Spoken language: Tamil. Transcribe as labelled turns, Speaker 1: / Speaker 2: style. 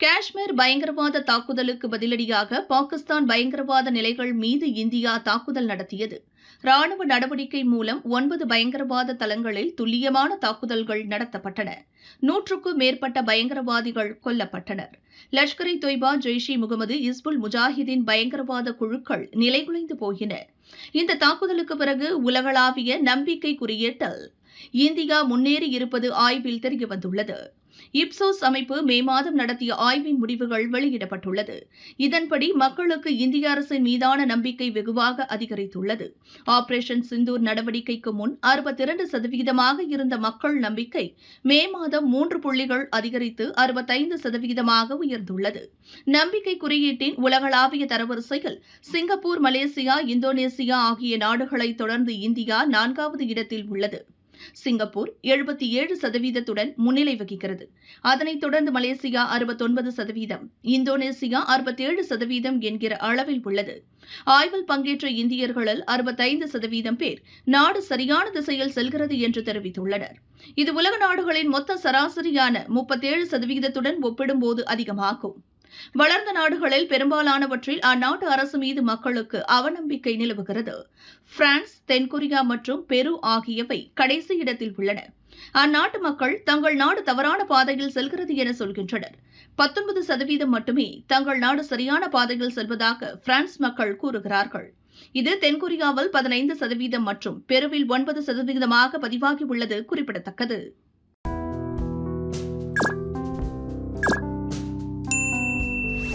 Speaker 1: காஷ்மீர் பயங்கரவாத தாக்குதலுக்கு பதிலடியாக பாகிஸ்தான் பயங்கரவாத நிலைகள் மீது இந்தியா தாக்குதல் நடத்தியது. ராணுவ நடவடிக்கை மூலம் ஒன்பது பயங்கரவாத தளங்களில் துல்லியமான தாக்குதல்கள் நடத்தப்பட்டன. நூற்றுக்கும் மேற்பட்ட பயங்கரவாதிகள் கொல்லப்பட்டனர். லஷ்கர் இ தொய்பா ஜெய்ஷ் இ முகமது இஸ்புல் முஜாஹிதீன் பயங்கரவாத குழுக்கள் நிலைகுலைந்து போயின இந்த தாக்குதலுக்கு பிறகு உலகளாவிய நம்பிக்கை குறியீட்டல் இந்தியா முன்னேறி இருப்பது ஆய்வில் தெரியவந்துள்ளது இப்சோஸ் அமைப்பு மே மாதம் நடத்திய ஆய்வின் முடிவுகள் வெளியிடப்பட்டுள்ளது. இதன்படி மக்களுக்கு இந்திய அரசின் மீதான நம்பிக்கை வெகுவாக அதிகரித்துள்ளது. ஆபரேஷன் சிந்தூர் நடவடிக்கைக்கு முன் அறுபத்தி இரண்டு சதவீதமாக இருந்த மக்கள் நம்பிக்கை மே மாதம் மூன்று புள்ளிகள் அதிகரித்து அறுபத்தைந்து சதவீதமாக உயர்ந்துள்ளது. நம்பிக்கை குறியீட்டின் உலகளாவிய தரவரிசையில் சிங்கப்பூர் மலேசியா இந்தோனேசியா ஆகிய நாடுகளை தொடர்ந்து இந்தியா நான்காவது இடத்தில் உள்ளது. சிங்கப்பூர் எழுபத்தி ஏழு சதவீதத்துடன் முன்னிலை வகிக்கிறது. அதனைத் தொடர்ந்து மலேசியா அறுபத்தொன்பது சதவீதம் இந்தோனேசியா அறுபத்தேழு சதவீதம் என்கிற அளவில் உள்ளது. ஆய்வில் பங்கேற்ற இந்தியர்களில் அறுபத்தைந்து சதவீதம் பேர் நாடு சரியான திசையில் செல்கிறது என்று தெரிவித்துள்ளனர். இது உலக நாடுகளின் மொத்த சராசரியான முப்பத்தேழு சதவீதத்துடன் ஒப்பிடும்போது அதிகமாகும். வளர்ந்த நாடுகளில் பெரும்பாலானவற்றில் அந்நாட்டு அரசு மீது மக்களுக்கு அவநம்பிக்கை நிலவுகிறது. பிரான்ஸ் தென்கொரியா மற்றும் பெரு ஆகியவை கடைசி இடத்தில் உள்ளன. அந்நாட்டு மக்கள் தங்கள் நாடு தவறான பாதையில் செல்கிறது என சொல்கின்றனர். பத்தொன்பது சதவீதம் மட்டுமே தங்கள் நாடு சரியான பாதையில் செல்வதாக பிரான்ஸ் மக்கள் கூறுகிறார்கள். இது தென்கொரியாவில் பதினைந்து சதவீதம் மற்றும் பெருவில் ஒன்பது சதவீதமாக பதிவாகியுள்ளது குறிப்பிடத்தக்கது.